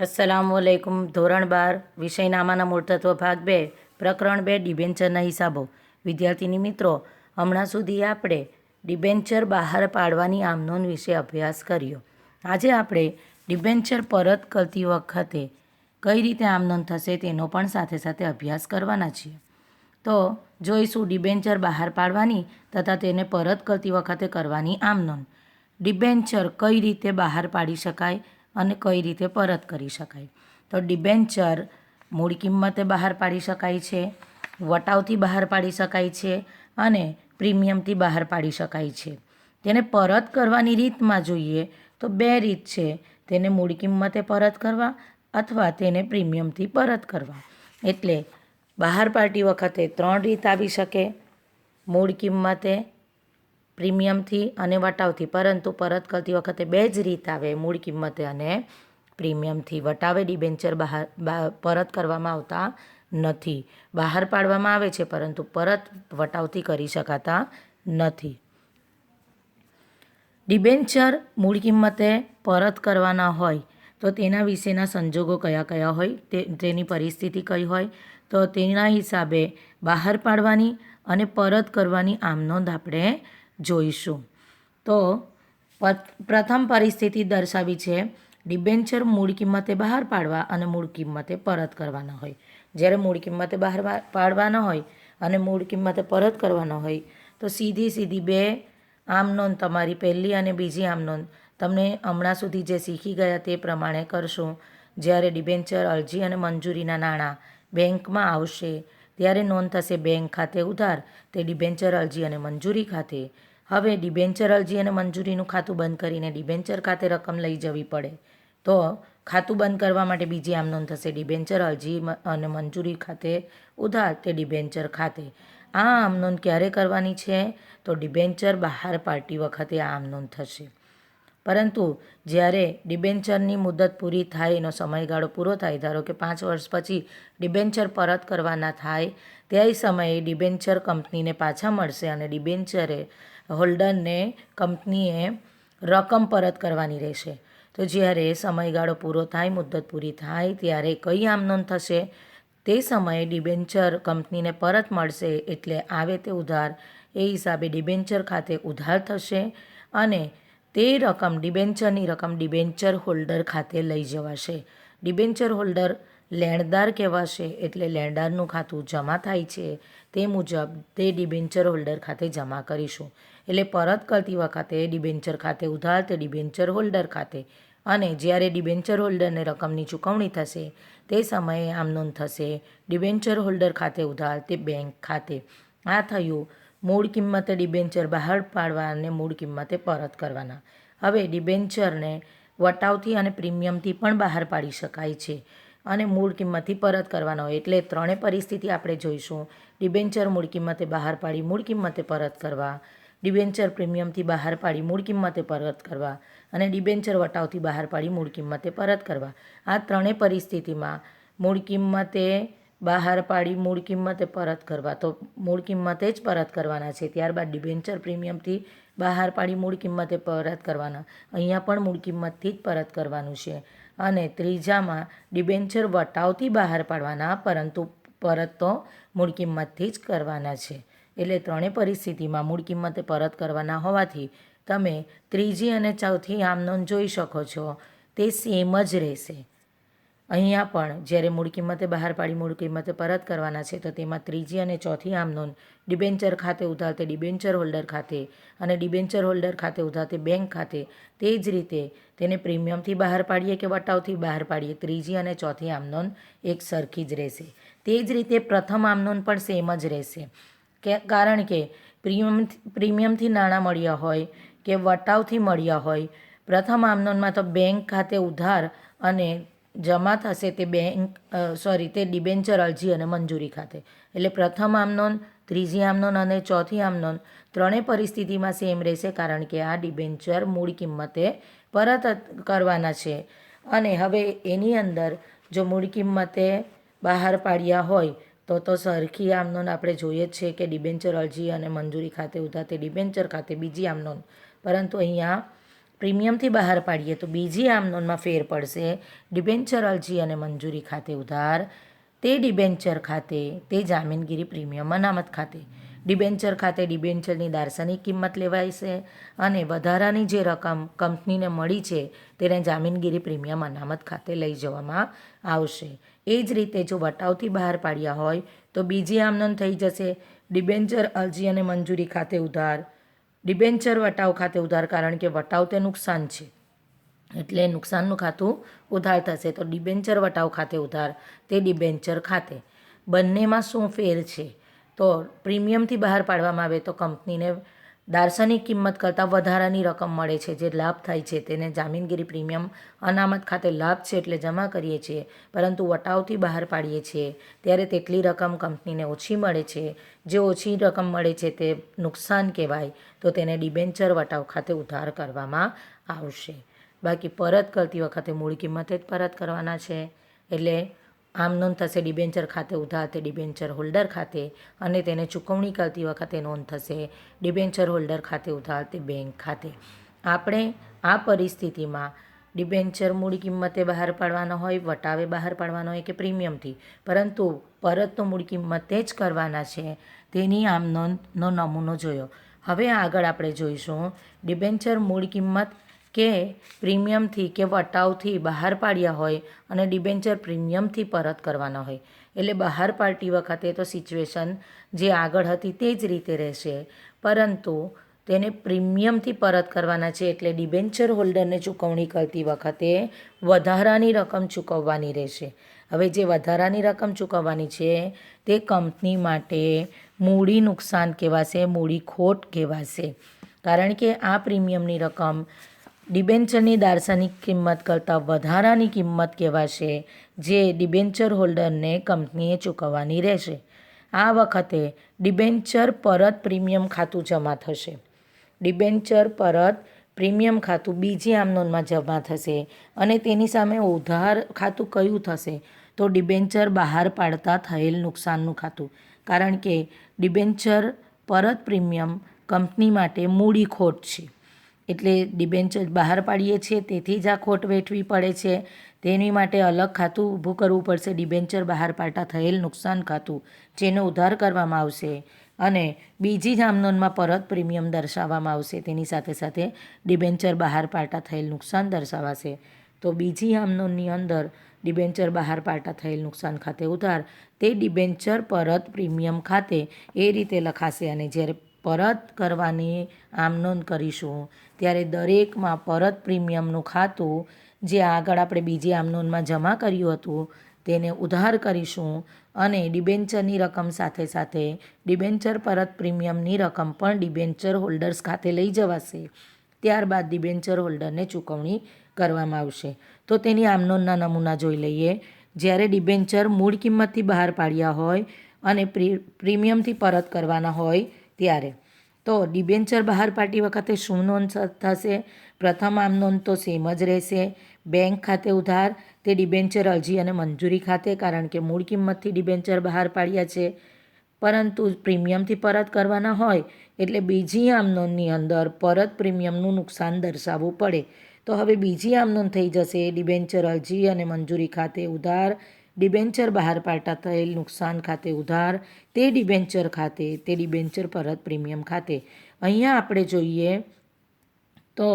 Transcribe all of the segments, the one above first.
અસલામ વાલેકુમ ધોરણ બાર, વિષયનામાના મૂળતત્વ ભાગ બે, પ્રકરણ બે, ડિબેન્ચરના હિસાબો. વિદ્યાર્થીની મિત્રો, હમણાં સુધી આપણે ડિબેન્ચર બહાર પાડવાની આમનોન વિશે અભ્યાસ કર્યો. આજે આપણે ડિબેન્ચર પરત કરતી વખતે કઈ રીતે આમનોન થશે તેનો પણ સાથે સાથે અભ્યાસ કરવાના છીએ. તો જોઈશું ડિબેન્ચર બહાર પાડવાની તથા તેને પરત કરતી વખતે કરવાની આમનોન. ડિબેન્ચર કઈ રીતે બહાર પાડી શકાય અને કઈ રીતે પરત કરી શકાય. તો ડિબેન્ચર મૂળ કિંમતે બહાર પાડી શકાય છે, વટાવથી બહાર પાડી શકાય છે અને પ્રીમિયમથી બહાર પાડી શકાય છે. તેને પરત કરવાની રીતમાં જોઈએ તો બે રીત છે. તેને મૂળ કિંમતે પરત કરવા અથવા તેને પ્રીમિયમથી પરત કરવા. એટલે બહાર પાડતી વખતે ત્રણ રીત આવી શકે. મૂળ કિંમતે પ્રીમિયમથી અને વટાવથી. પરંતુ પરત કરતી વખતે બે જ રીત આવે મૂળ કિંમતે અને પ્રીમિયમથી. વટાવે, ડિબેન્ચર બહાર પરત કરવામાં આવતા નથી. બહાર પાડવામાં આવે છે, પરંતુ પરત વટાવથી કરી શકાતા નથી. ડિબેન્ચર મૂળ કિંમતે પરત કરવાના હોય તો તેના વિશેના સંજોગો કયા કયા હોય, તે, તેની પરિસ્થિતિ કઈ હોય, તો તેના હિસાબે બહાર પાડવાની અને પરત કરવાની આમનોંધ આપણે જોઈશું. તો પ્રથમ પરિસ્થિતિ દર્શાવી છે. ડિબેન્ચર મૂળ કિંમતે બહાર પાડવા અને મૂળ કિંમતે પરત કરવાના હોય. જ્યારે મૂળ કિંમતે બહાર પાડવાના હોય અને મૂળ કિંમતે પરત કરવાના હોય, તો સીધી સીધી બે આમ નોંધ તમારી પહેલી અને બીજી આમ નોંધ. તમને હમણાં સુધી જે શીખી ગયા તે પ્રમાણે કરશું. જ્યારે ડિબેન્ચર અરજી અને મંજૂરીના નાણાં બેંકમાં આવશે, ત્યારે નોંધ થશે બેંક ખાતે ઉધાર, તે ડિબેન્ચર અરજી અને મંજૂરી ખાતે હવે ડિબેન્ચર અરજી અને મંજૂરીનું ખાતું બંધ કરીને ડિબેન્ચર ખાતે રકમ લઈ જવી પડે. તો ખાતું બંધ કરવા માટે બીજી આમ નોંધ થશે. ડિબેન્ચર અરજી અને મંજૂરી ખાતે ઉધાર તે ડિબેન્ચર ખાતે. આ આમ નોંધ ક્યારે કરવાની છે? તો ડિબેન્ચર બહાર પાર્ટી વખતે આ આમ નોંધ થશે. પરંતુ જ્યારે ડિબેન્ચરની મુદત પૂરી થાય એનો સમયગાળો પૂરો થાય, ધારો કે પાંચ વર્ષ પછી ડિબેન્ચર પરત કરવાના થાય તે સમયે ડિબેન્ચર કંપનીને પાછા મળશે અને ડિબેન્ચરે હોલ્ડરને કંપનીએ રકમ પરત કરવાની રહેશે. તો જ્યારે સમયગાળો પૂરો થાય, મુદ્દત પૂરી થાય, ત્યારે કઈ આમ થશે? તે સમયે ડિબેન્ચર કંપનીને પરત મળશે એટલે આવે તે ઉધાર. એ હિસાબે ડિબેન્ચર ખાતે ઉધાર થશે અને તે રકમ ડિબેન્ચરની રકમ ડિબેન્ચર હોલ્ડર ખાતે લઈ જવાશે. ડિબેન્ચર હોલ્ડર લેણદાર કહેવાશે એટલે લેણદારનું ખાતું જમા થાય છે તે મુજબ તે ડિબેન્ચર હોલ્ડર ખાતે જમા કરીશું. એટલે પરત કરતી વખતે ડિબેન્ચર ખાતે ઉધાર તે ડિબેન્ચર હોલ્ડર ખાતે. અને જ્યારે ડિબેન્ચર હોલ્ડરને રકમની ચૂકવણી થશે, તે સમયે આમ નોંધ થશે, ડિબેન્ચર હોલ્ડર ખાતે ઉધાર તે બેંક ખાતે. આ થયું મૂળ કિંમતે ડિબેન્ચર બહાર પાડવા અને મૂળ કિંમતે પરત કરવાના. હવે ડિબેન્ચરને વટાવથી અને પ્રીમિયમથી પણ બહાર પાડી શકાય છે. અને મૂળ કિંમતથી પરત કરવાનો. હોય એટલે ત્રણેય પરિસ્થિતિ આપણે જોઈશું. ડિબેન્ચર મૂળ કિંમતે બહાર પાડી મૂળ કિંમતે પરત કરવા. ડિબેન્ચર પ્રીમિયમથી બહાર પાડી મૂળ કિંમતે પરત કરવા. અને ડિબેન્ચર વટાવથી બહાર પાડી મૂળ કિંમતે પરત કરવા. આ ત્રણેય પરિસ્થિતિમાં મૂળ કિંમતે બહાર પાડી મૂળ કિંમતે પરત કરવા. તો મૂળ કિંમતે જ પરત કરવાના છે. ત્યારબાદ ડિબેન્ચર પ્રીમિયમથી બહાર પાડી મૂળ કિંમતે પરત કરવાના. અહીંયા પણ મૂળ કિંમતથી જ પરત કરવાનું છે. અને ત્રીજામાં ડિબેન્ચર વટાવથી બહાર પાડવાના, પરંતુ પરત તો મૂળ કિંમતથી જ કરવાના છે. એટલે ત્રણેય પરિસ્થિતિમાં મૂળ કિંમતે પરત કરવાના હોવાથી તમે ત્રીજી અને ચોથી આમ નોંધ જોઈ શકો છો. તે સેમ જ રહેશે. અહીંયા પણ જ્યારે મૂળ કિંમતે બહાર પાડી મૂળ કિંમતે પરત કરવાના છે, તો તેમાં ત્રીજી અને ચોથી આમનોન ડિબેન્ચર ખાતે ઉધાર તે ડિબેન્ચર હોલ્ડર ખાતે અને ડિબેન્ચર હોલ્ડર ખાતે ઉધારતે બેંક ખાતે તે જ રીતે તેને પ્રીમિયમથી બહાર પાડીએ કે વટાવથી બહાર પાડીએ, ત્રીજી અને ચોથી આમનોન એક સરખી જ રહેશે. તે જ રીતે પ્રથમ આમનોન પણ સેમ જ રહેશે. કે કારણ કે પ્રીમિયમ પ્રીમિયમથી નાણાં મળ્યા હોય કે વટાવથી મળ્યા હોય, પ્રથમ આમનોનમાં તો બેંક ખાતે ઉધાર અને જમા થશે તે બેંક સોરી તે ડિબેન્ચર અરજી અને મંજૂરી ખાતે. એટલે પ્રથમ આમનોન, ત્રીજી આમનોન અને ચોથી આમનોન ત્રણેય પરિસ્થિતિમાં સેમ રહેશે કારણ કે આ ડિબેન્ચર મૂળ કિંમતે પરત કરવાના છે. અને હવે એની અંદર જો મૂળ કિંમતે બહાર પાડ્યા હોય, તો તો સરખી આમનોન આપણે જોઈએ જ છે કે ડિબેન્ચર અરજી અને મંજૂરી ખાતે ઉધાર તે ડિબેન્ચર ખાતે બીજી આમનોન. પરંતુ અહીંયા પ્રીમિયમથી બહાર પાડીએ તો બીજી આમ ફેર પડશે. ડિબેન્ચર અરજી અને મંજૂરી ખાતે ઉધાર. તે ડિબેન્ચર ખાતે, તે જામીનગીરી પ્રીમિયમ અનામત ખાતે. ડિબેન્ચર ખાતે ડિબેન્ચરની દાર્શનિક કિંમત લેવાય છે અને વધારાની જે રકમ કંપનીને મળી છે તેને જામીનગીરી પ્રીમિયમ અનામત ખાતે લઈ જવામાં આવશે. એ જ રીતે જો વટાવથી બહાર પાડ્યા હોય તો બીજી આમનોન થઈ જશે. ડિબેન્ચર અરજી અને મંજૂરી ખાતે ઉધાર. ડિબેન્ચર વટાવ ખાતે ઉધાર, કારણ કે વટાવ તે નુકસાન છે. એટલે નુકસાનનું ખાતું ઉધાર થશે તો ડિબેન્ચર વટાવ ખાતે ઉધાર, તે ડિબેન્ચર ખાતે. બંનેમાં શું ફેર છે? તો પ્રીમિયમથી બહાર પાડવામાં આવે તો કંપનીને દાર્શનિક કિંમત કરતાં વધારાની રકમ મળે છે. જે લાભ થાય છે તેને જામીનગીરી પ્રીમિયમ અનામત ખાતે લાભ છે એટલે જમા કરીએ છીએ, પરંતુ વટાવથી બહાર પાડીએ છીએ. ત્યારે તેટલી રકમ કંપનીને ઓછી મળે છે. જે ઓછી રકમ મળે છે તે નુકસાન કહેવાય. તો તેને ડિબેન્ચર વટાવ ખાતે ઉધાર કરવામાં આવશે. બાકી પરત કરતી વખતે મૂળ કિંમતે જ પરત કરવાના છે. એટલે આમ નોંધ થશે ડિબેન્ચર ખાતે ઉધાર તે ડિબેન્ચર હોલ્ડર ખાતે અને તેને ચૂકવણી કરતી વખતે નોંધ થશે ડિબેન્ચર હોલ્ડર ખાતે ઉધાર તે બેંક ખાતે. આપણે આ પરિસ્થિતિમાં ડિબેન્ચર મૂળ કિંમતે બહાર પાડવાનો હોય, વટાવે બહાર પાડવાનો હોય કે પ્રીમિયમથી, પરંતુ પરત તો મૂળ કિંમતે જ કરવાના છે, તેની આમ નોંધનો નમૂનો જોયો. હવે આગળ આપણે જોઈશું ડિબેન્ચર મૂળ કિંમત કે પ્રીમિયમથી કે વટાવથી બહાર પાડ્યા હોય અને ડિબેન્ચર પ્રીમિયમથી પરત કરવાના હોય. એટલે બહાર પાડતી વખતે તો સિચ્યુએશન જે આગળ હતી તે જ રીતે રહેશે. પરંતુ તેને પ્રીમિયમથી પરત કરવાના છે એટલે ડિબેન્ચર હોલ્ડરને ચૂકવણી કરતી વખતે વધારાની રકમ ચૂકવવાની રહેશે. હવે જે વધારાની રકમ ચૂકવવાની છે તે કંપની માટે મૂડી નુકસાન કહેવાશે, મૂડી ખોટ કહેવાશે. કારણ કે આ પ્રીમિયમની રકમ ડિબેન્ચરની દાર્શનિક કિંમત કરતાં વધારાની કિંમત કહેવાશે, જે ડિબેન્ચર હોલ્ડરને કંપનીએ ચૂકવવાની રહેશે. આ વખતે ડિબેન્ચર પરત પ્રીમિયમ ખાતું જમા થશે. ડિબેન્ચર પરત પ્રીમિયમ ખાતું બીજી આમનોનમાં જમા થશે અને તેની સામે ઉધાર ખાતું કયું થશે? તો ડિબેન્ચર બહાર પાડતા થયેલ નુકસાનનું ખાતું. કારણ કે ડિબેન્ચર પરત પ્રીમિયમ કંપની માટે મૂડી ખોટ છે. એટલે ડિબેન્ચર બહાર પાડીએ છીએ, તેથી જ આ ખોટ વેઠવી પડે છે. તેની માટે અલગ ખાતું ઊભું કરવું પડશે. ડિબેન્ચર બહાર પાડતા થયેલ નુકસાન ખાતું, જેનો ઉધાર કરવામાં આવશે અને બીજી જ આમનોંધમાં પરત પ્રીમિયમ દર્શાવવામાં આવશે. તેની સાથે સાથે ડિબેન્ચર બહાર પાડતા થયેલ નુકસાન દર્શાવાશે. તો બીજી આમનોનની અંદર ડિબેન્ચર બહાર પાડતા થયેલ નુકસાન ખાતે ઉધાર, તે ડિબેન્ચર પરત પ્રીમિયમ ખાતે એ રીતે લખાશે અને જ્યારે પરત કરવાની આમ નોંધ કરીશું. ત્યારે દરેકમાં પરત પ્રીમિયમનું ખાતું, જે આગળ આપણે બીજી આમનોનમાં જમા કર્યું હતું, તેને ઉધાર કરીશું અને ડિબેન્ચરની રકમ સાથે સાથે ડિબેન્ચર પરત પ્રીમિયમની રકમ પણ ડિબેન્ચર હોલ્ડર્સ ખાતે લઈ જવાશે. ત્યારબાદ ડિબેન્ચર હોલ્ડરને ચૂકવણી કરવામાં આવશે. તો તેની આમનોનના નમૂના જોઈ લઈએ. જ્યારે ડિબેન્ચર મૂળ કિંમતથી બહાર પાડ્યા હોય અને પ્રી, પ્રીમિયમથી પરત કરવાના હોય ત્યારે. તો ડિબેન્ચર બહાર પાડતી વખતે શું નોંધ થશે? પ્રથમ આમ નોંધ તો સેમ જ રહેશે. બેંક ખાતે ઉધાર, તે ડિબેન્ચર અરજી અને મંજૂરી ખાતે, કારણ કે મૂળ કિંમતથી ડિબેન્ચર બહાર પાડ્યા છે. પરંતુ પ્રીમિયમથી પરત કરવાના હોય, એટલે બીજી આમ અંદર પરત પ્રીમિયમનું નુકસાન દર્શાવવું પડે. તો હવે બીજી આમ નોંધ થઈ જશે. ડિબેન્ચર અરજી અને મંજૂરી ખાતે ઉધાર ડિબેન્ચર બહાર પાડતા થયેલ નુકસાન ખાતે ઉધાર, તે ડિબેન્ચર ખાતે, તે ડિબેન્ચર પરત પ્રીમિયમ ખાતે. અહીંયા આપણે જોઈએ તો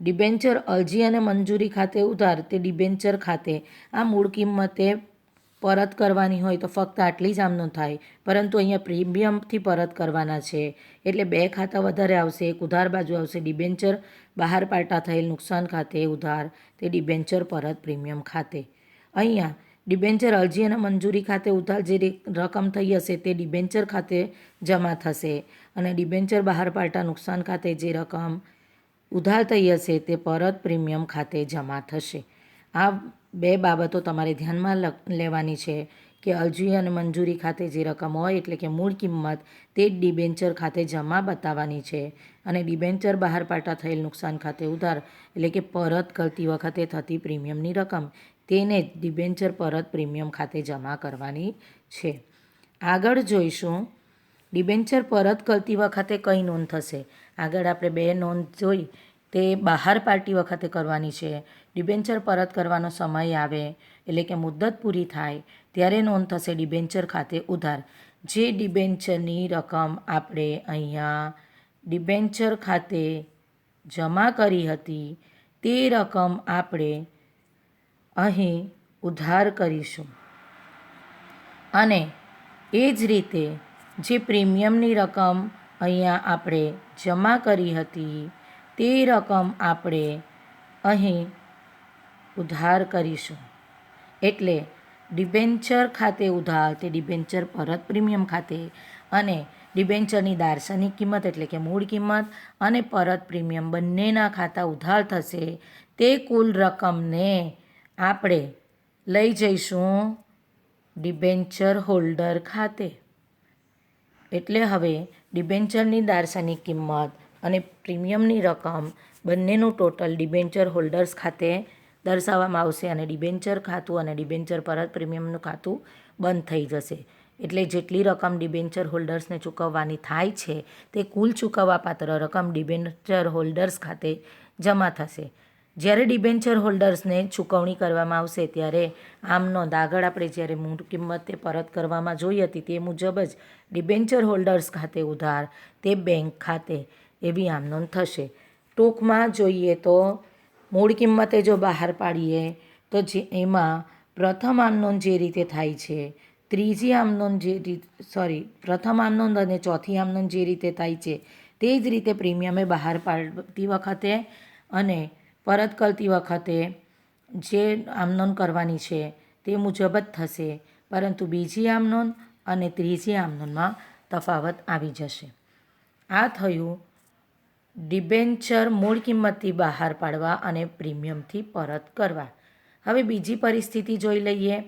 ડિબેન્ચર અરજી અને મંજૂરી ખાતે ઉધાર, તે ડિબેન્ચર ખાતે. આ મૂળ કિંમતે પરત કરવાની હોય તો ફક્ત આટલી જ આમનો થાય, પરંતુ અહીંયા પ્રીમિયમથી પરત કરવાના છે. એટલે બે ખાતા વધારે આવશે, એક ઉધાર બાજુ આવશે ડિબેન્ચર બહાર પાડતા થયેલ નુકસાન ખાતે ઉધાર, તે ડિબેન્ચર પરત પ્રીમિયમ ખાતે. અહીંયા ડિબેન્ચર અરજી અને મંજૂરી ખાતે ઉધાર જે રકમ થઈ હશે તે ડિબેન્ચર ખાતે જમા થશે અને ડિબેન્ચર બહાર પાડતા નુકસાન ખાતે જે રકમ ઉધાર થઈ હશે તે પરત પ્રીમિયમ ખાતે જમા થશે. આ બે બાબતો તમારે ધ્યાનમાં લેવાની છે કે અરજી અને મંજૂરી ખાતે જે રકમ હોય એટલે કે મૂળ કિંમત તે જ ડિબેન્ચર ખાતે જમા બતાવવાની છે અને ડિબેન્ચર બહાર પાડતા થયેલ નુકસાન ખાતે ઉધાર એટલે કે પરત કરતી વખતે થતી પ્રીમિયમની રકમ તેને જ ડિબેન્ચર પરત પ્રીમિયમ ખાતે જમા કરવાની છે. આગળ જોઈશું. ડિબેન્ચર પરત કરતી વખતે કઈ નોંધ થશે? આગળ આપણે બે નોંધ જોઈ તે બહાર પાડતી વખતે કરવાની છે. ડિબેન્ચર પરત કરવાનો સમય આવે એટલે કે મુદ્દત પૂરી થાય ત્યારે નોંધ થશે ડિબેન્ચર ખાતે ઉધાર. જે ડિબેન્ચરની રકમ આપણે અહીંયા ડિબેન્ચર ખાતે જમા કરી હતી તે રકમ આપણે અહીં ઉધાર કરીશું. અને એ જ રીતે જે પ્રીમિયમની રકમ અહીંયા આપણે જમા કરી હતી, તે રકમ આપણે અહીં ઉધાર કરીશું. એટલે ડિબેન્ચર ખાતે ઉધાર તે ડિબેન્ચર પરત પ્રીમિયમ ખાતે અને ડિબેન્ચરની દાર્શનિક કિંમત એટલે કે મૂળ કિંમત અને પરત પ્રીમિયમ બંનેના ખાતા ઉધાર થશે, તે કુલ રકમને આપણે લઈ જઈશું ડિબેન્ચર હોલ્ડર ખાતે. એટલે હવે ડિબેન્ચરની દાર્શનિક કિંમત અને પ્રીમિયમની રકમ બંનેનું ટોટલ ડિબેન્ચર હોલ્ડર્સ ખાતે દર્શાવવામાં આવશે અને ડિબેન્ચર ખાતું અને ડિબેન્ચર પરત પ્રીમિયમનું ખાતું બંધ થઈ જશે. એટલે જેટલી રકમ ડિબેન્ચર હોલ્ડર્સને ચૂકવવાની થાય છે તે કુલ ચૂકવવાપાત્ર રકમ ડિબેન્ચર હોલ્ડર્સ ખાતે જમા થશે. જ્યારે ડિબેન્ચર હોલ્ડર્સને ચૂકવણી કરવામાં આવશે ત્યારે આમનો દાગળ આપણે જ્યારે મૂળ કિંમતે પરત કરવામાં જોઈ હતી તે મુજબ જ ડિબેન્ચર હોલ્ડર્સ ખાતે ઉધાર, તે બેંક ખાતે એવી આમ નોંધ થશે. ટૂંકમાં જોઈએ તો મૂળ કિંમતે જો બહાર પાડીએ તો જે એમાં પ્રથમ આમનોંધ જે રીતે થાય છે, ત્રીજી આમનોંધ જે રીત સોરી પ્રથમ આમનોંધ અને ચોથી આમનોંધ જે રીતે થાય છે, તે જ રીતે પ્રીમિયમે બહાર પાડતી વખતે અને પરત કરતી વખતે જે આમનોન કરવાની છે તે મુજબ જ થશે. પરંતુ બીજી આમનોન અને ત્રીજી આમનોનમાં તફાવત આવી જશે. આ થયું ડિબેન્ચર મૂળ કિંમતથી બહાર પાડવા અને પ્રીમિયમથી પરત કરવા. હવે બીજી પરિસ્થિતિ જોઈ લઈએ.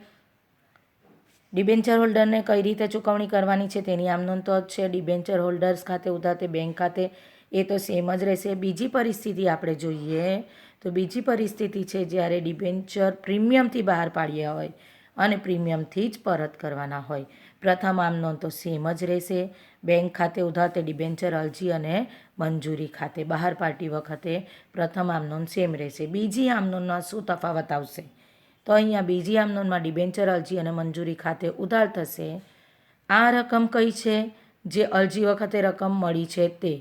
ડિબેન્ચર હોલ્ડરને કઈ રીતે ચૂકવણી કરવાની છે તેની આમનોન તો જ છે. ડિબેન્ચર હોલ્ડર્સ ખાતે, ઉધાતે, બેંક ખાતે એ તો સેમ જ રહેશે. બીજી પરિસ્થિતિ આપણે જોઈએ તો બીજી પરિસ્થિતિ છે જ્યારે ડિબેન્ચર પ્રીમિયમથી બહાર પાડ્યા હોય અને પ્રીમિયમથી જ પરત કરવાના હોય. પ્રથમ આમ તો સેમ જ રહેશે. બેંક ખાતે ઉધાર તે ડિબેન્ચર અરજી અને મંજૂરી ખાતે, બહાર પાડતી વખતે પ્રથમ આમ નોંધ સેમ રહેશે. બીજી આમ નોંધમાં શું તફાવત આવશે? તો અહીંયા બીજી આમ નોંધમાં ડિબેન્ચર અરજી અને મંજૂરી ખાતે ઉધાર થશે. આ રકમ કઈ છે? જે અરજી વખતે રકમ મળી છે તે.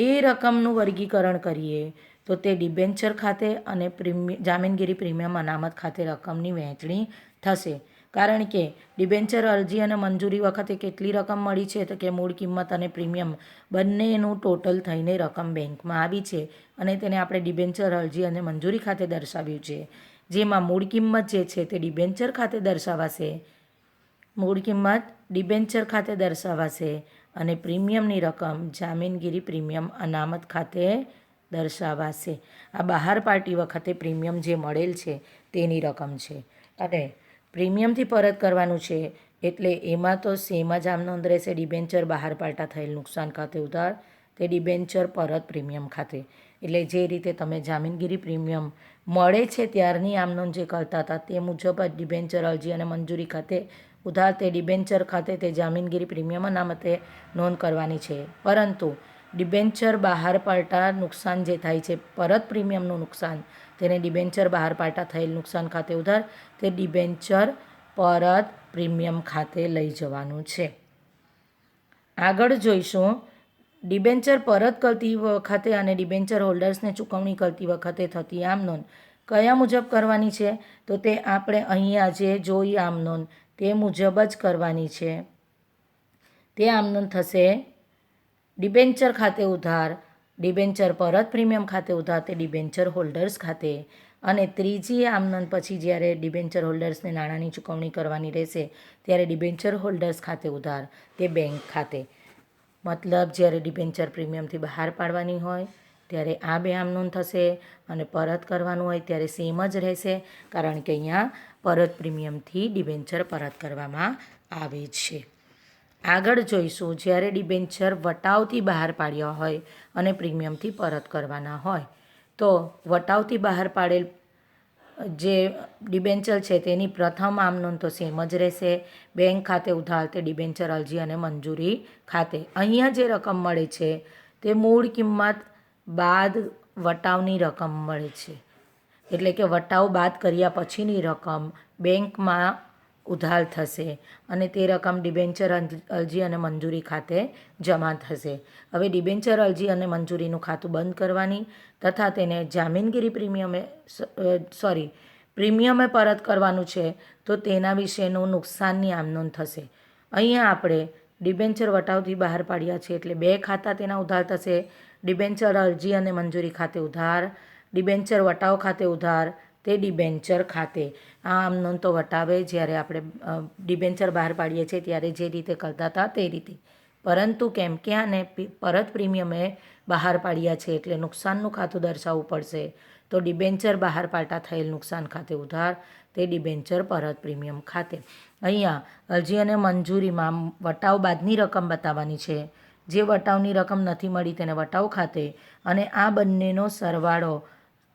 એ રકમનું વર્ગીકરણ કરીએ, તો તે ડિબેન્ચર ખાતે અને પ્રીમિ, જામીનગીરી પ્રીમિયમ અનામત ખાતે રકમની વહેંચણી થશે. કારણ કે ડિબેન્ચર અરજી અને મંજૂરી વખતે કેટલી રકમ મળી છે તો કે મૂળ કિંમત અને પ્રીમિયમ બંનેનું ટોટલ થઈને રકમ બેંકમાં આવી છે અને તેને આપણે ડિબેન્ચર અરજી અને મંજૂરી ખાતે દર્શાવ્યું છે. જેમાં મૂળ કિંમત જે છે તે ડિબેન્ચર ખાતે દર્શાવાશે. મૂળ કિંમત ડિબેન્ચર ખાતે દર્શાવાશે. અને પ્રીમિયમની રકમ જામીનગીરી પ્રીમિયમ અનામત ખાતે દર્શાવાશે. આ બહાર પાર્ટી વખતે પ્રીમિયમ જે મળેલ છે તેની રકમ છે. અને પ્રીમિયમથી પરત કરવાનું છે એટલે એમાં તો સેમ જ આમ નોંધ રહેશે ડિબેન્ચર બહાર પાર્ટા થયેલ નુકસાન ખાતે ઉધાર તે ડિબેન્ચર પરત પ્રીમિયમ ખાતે. એટલે જે રીતે તમે જામીનગીરી પ્રીમિયમ મળે છે ત્યારની આમ નોંધ જે કરતા હતા તે મુજબ જ ડિબેન્ચર અરજી અને મંજૂરી ખાતે ઉધાર તે ડિબેન્ચર ખાતે તે જામીનગીરી પ્રીમિયમ અનામતે નોંધ કરવાની છે. પરંતુ ડિબેન્ચર બહાર પાડતા નુકસાન જે થાય છે, પરત પ્રીમિયમનું નુકસાન, તેને ડિબેન્ચર બહાર પાડતા થયેલ નુકસાન ખાતે ઉધાર, તે ડિબેન્ચર પરત પ્રીમિયમ ખાતે લઈ જવાનું છે. આગળ જોઈશું. ડિબેન્ચર પરત કરતી વખતે અને ડિબેન્ચર હોલ્ડર્સને ચૂકવણી કરતી વખતે થતી આમ નોંધ કયા મુજબ કરવાની છે? તો તે આપણે અહીંયા જે જોઈ નોંધ તે મુજબ જ કરવાની છે. તે આમનું થશે. ડિબેન્ચર ખાતે ઉધાર, ડિબેન્ચર પરત પ્રીમિયમ ખાતે ઉધાર તે ડિબેન્ચર હોલ્ડર્સ ખાતે. અને ત્રીજી આમનંદ પછી જ્યારે ડિબેન્ચર હોલ્ડર્સને નાણાંની ચૂકવણી કરવાની રહેશે, ત્યારે ડિબેન્ચર હોલ્ડર્સ ખાતે ઉધાર તે બેંક ખાતે. મતલબ જ્યારે ડિબેન્ચર પ્રીમિયમથી બહાર પાડવાની હોય ત્યારે આ બે આમનૂન થશે અને પરત કરવાનું હોય ત્યારે સેમ જ રહેશે, કારણ કે અહીંયા પરત પ્રીમિયમથી ડિબેન્ચર પરત કરવામાં આવે છે. આગળ જોઈશું, જ્યારે ડિબેન્ચર વટાવથી બહાર પાડ્યા હોય અને પ્રીમિયમથી પરત કરવાના હોય, તો વટાવથી બહાર પાડેલ જે ડિબેન્ચર છે તેની પ્રથમ આમ તો સેમ જ રહેશે. બેંક ખાતે ઉધાર તે ડિબેન્ચર અરજી અને મંજૂરી ખાતે. અહીંયા જે રકમ મળે છે તે મૂળ કિંમત બાદ વટાવની રકમ મળે છે. એટલે કે વટાવ બાદ કર્યા પછીની રકમ બેંકમાં ઉધાર થશે અને તે રકમ ડિબેન્ચર અરજી અને મંજૂરી ખાતે જમા થશે. હવે ડિબેન્ચર અરજી અને મંજૂરીનું ખાતું બંધ કરવાની તથા તેને જામીનગીરી પ્રીમિયમે સોરી, પ્રીમિયમે પરત કરવાનું છે, તો તેના વિશેનું નુકસાનની આમનોંધ થશે. અહીંયા આપણે ડિબેન્ચર વટાવથી બહાર પાડ્યા છે એટલે બે ખાતા તેના ઉધાર થશે ડિબેન્ચર અરજી અને મંજૂરી ખાતે ઉધાર, ડિબેન્ચર વટાવ ખાતે ઉધાર, તે ડિબેન્ચર ખાતે. આ આમનોંધ તો વટાવે જ્યારે આપણે ડિબેન્ચર બહાર પાડીએ છીએ ત્યારે જે રીતે કરતા હતા તે રીતે. પરંતુ કેમ કે આને પરત પ્રીમિયમે બહાર પાડ્યા છે એટલે નુકસાનનું ખાતું દર્શાવવું પડશે. તો ડિબેન્ચર બહાર પાડતા થયેલ નુકસાન ખાતે ઉધાર, તે ડિબેન્ચર પરત પ્રીમિયમ ખાતે. અહીંયા અરજી અને મંજૂરીમાં વટાવ બાદની રકમ બતાવવાની છે. જે વટાવની રકમ નથી મળી તેને વટાવ ખાતે અને આ બંનેનો સરવાળો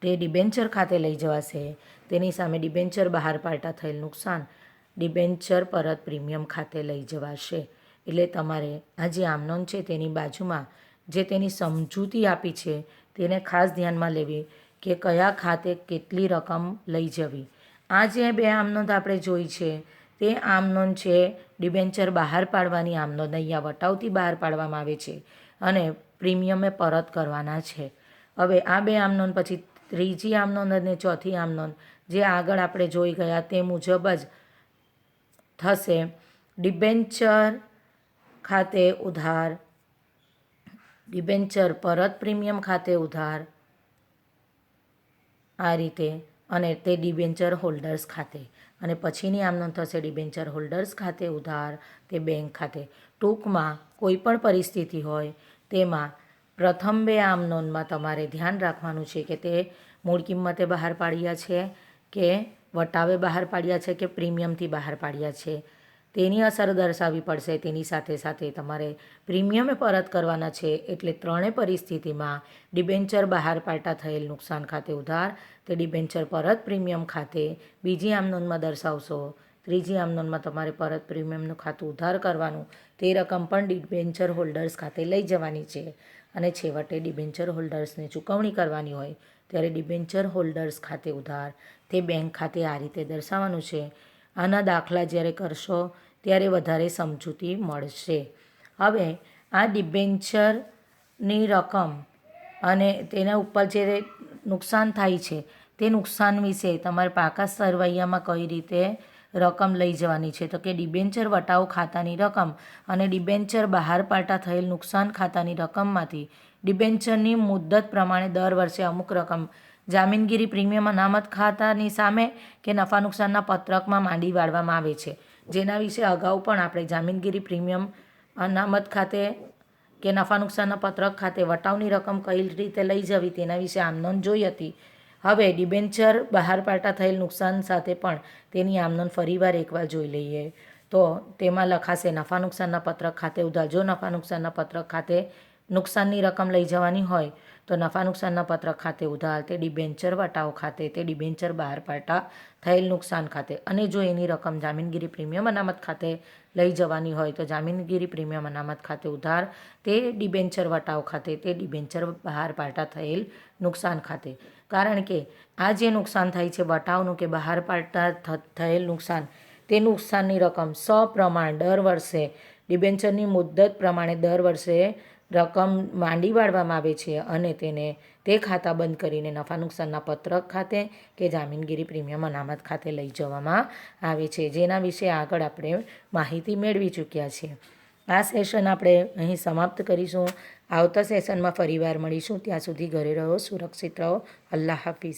તે ડિબેન્ચર ખાતે લઈ જવાશે. તેની સામે ડિબેન્ચર બહાર પાડતા થયેલ નુકસાન ડિબેન્ચર પરત પ્રીમિયમ ખાતે લઈ જવાશે. એટલે તમારે આ જે આમનોન છે તેની બાજુમાં જે તેની સમજૂતી આપી છે તેને ખાસ ધ્યાનમાં લેવી કે કયા ખાતે કેટલી રકમ લઈ જવી. આ જે બે આમનોંધ આપણે જોઈ છે તે આમનોંધ છે. ડિબેન્ચર બહાર પાડવાની આમનોંધ અહીંયા વટાવતી બહાર પાડવામાં આવે છે અને પ્રીમિયમે પરત કરવાના છે. હવે આ બે આમનોંધ પછી ત્રીજી આમનોંધ અને ચોથી આમનોંધ જે આગળ આપણે જોઈ ગયા તે મુજબ જ થશે. ડિબેન્ચર ખાતે ઉધાર, ડિબેન્ચર પરત પ્રીમિયમ ખાતે ઉધાર આ રીતે અને તે ડિબેન્ચર હોલ્ડર્સ ખાતે. અને પછીની આમનોંધ થશે ડિબેન્ચર હોલ્ડર્સ ખાતે ઉધાર તે બેંક ખાતે. ટૂંકમાં કોઈ પણ પરિસ્થિતિ હોય તેમાં પ્રથમ બે આમનોંધમાં તમારે ધ્યાન રાખવાનું છે કે તે મૂળ કિંમતે બહાર પાડ્યા છે કે વટાવે બહાર પાડ્યા છે કે પ્રીમિયમથી બહાર પાડ્યા છે. તેની અસર દર્શાવવી પડશે. તેની સાથે સાથે તમારે પ્રીમિયમે પરત કરવાના છે એટલે ત્રણેય પરિસ્થિતિમાં ડિબેન્ચર બહાર પાડતા થયેલ નુકસાન ખાતે ઉધાર, તે ડિબેન્ચર પરત પ્રીમિયમ ખાતે બીજી આમનોનમાં દર્શાવશો. ત્રીજી આમનોનમાં તમારે પરત પ્રીમિયમનું ખાતું ઉધાર કરવાનું, તે રકમ પણ ડિબેન્ચર હોલ્ડર્સ ખાતે લઈ જવાની છે. અને છેવટે ડિબેન્ચર હોલ્ડર્સને ચૂકવણી કરવાની હોય, ત્યારે ડિબેન્ચર હોલ્ડર્સ ખાતે ઉધાર, તે બેંક ખાતે આ રીતે દર્શાવવાનું છે. આના દાખલા જ્યારે કરશો ત્યારે વધારે સમજૂતી મળશે. હવે, આ ડિબેન્ચરની રકમ અને તેના ઉપર જે નુકસાન થાય છે, તે નુકસાન વિશે તમારે પાકા સરવૈયામાં કઈ રીતે રકમ લઈ જવાની છે? તો કે ડિબેન્ચર વટાવ ખાતાની રકમ અને ડિબેન્ચર બહાર પાટા થયેલ નુકસાન ખાતાની રકમમાંથી ડિબેન્ચરની મુદ્દત પ્રમાણે દર વર્ષે અમુક રકમ જામીનગીરી પ્રીમિયમ અનામત ખાતાની સામે કે નફા નુકસાનના પત્રકમાં માંડી વાળવામાં આવે છે. જેના વિશે અગાઉ પણ આપણે જામીનગીરી પ્રીમિયમ અનામત ખાતે કે નફા નુકસાનના પત્રક ખાતે વટાવની રકમ કઈ રીતે લઈ જવી તેના વિશે આમનોંધ જોઈ હતી. હવે ડિબેન્ચર બહાર પાડતા થયેલ નુકસાન સાથે પણ તેની આમનોંધ ફરીવાર એકવાર જોઈ લઈએ. તો તેમાં લખાશે, નફા નુકસાનના પત્રક ખાતે ઉધાર. જો નફા નુકસાનના પત્રક ખાતે નુકસાનની રકમ લઈ જવાની હોય તો નફા નુકસાનના પત્રક ખાતે ઉધાર તે ડિબેન્ચર વટાવ ખાતે તે ડિબેન્ચર બહાર પાડતા થયેલ નુકસાન ખાતે. અને જો એની રકમ જામીનગીરી પ્રીમિયમ અનામત ખાતે લઈ જવાની હોય તો જામીનગીરી પ્રીમિયમ અનામત ખાતે ઉધાર તે ડિબેન્ચર વટાવ ખાતે તે ડિબેન્ચર બહાર પાડતા થયેલ નુકસાન ખાતે. કારણ કે આ જે નુકસાન થાય છે વટાવનું કે બહાર પાડતા થયેલ નુકસાન, તે નુકસાનની રકમ સપ્રમાણ દર વર્ષે, ડિબેન્ચરની મુદ્દત પ્રમાણે દર વર્ષે રકમ માંડી વાળવામાં આવે છે અને તેને તે ખાતા બંધ કરીને નફા નુકસાનના પત્રક ખાતે કે જામીનગીરી પ્રીમિયમ અનામત ખાતે લઈ જવામાં આવે છે. જેના વિશે આગળ આપણે માહિતી મેળવી ચૂક્યા છીએ આ સેશન આપણે અહીં સમાપ્ત કરીશું. આવતા સેશનમાં ફરીવાર મળીશું. ત્યાં સુધી ઘરે રહો, સુરક્ષિત રહો. અલ્લાહ હાફિઝ.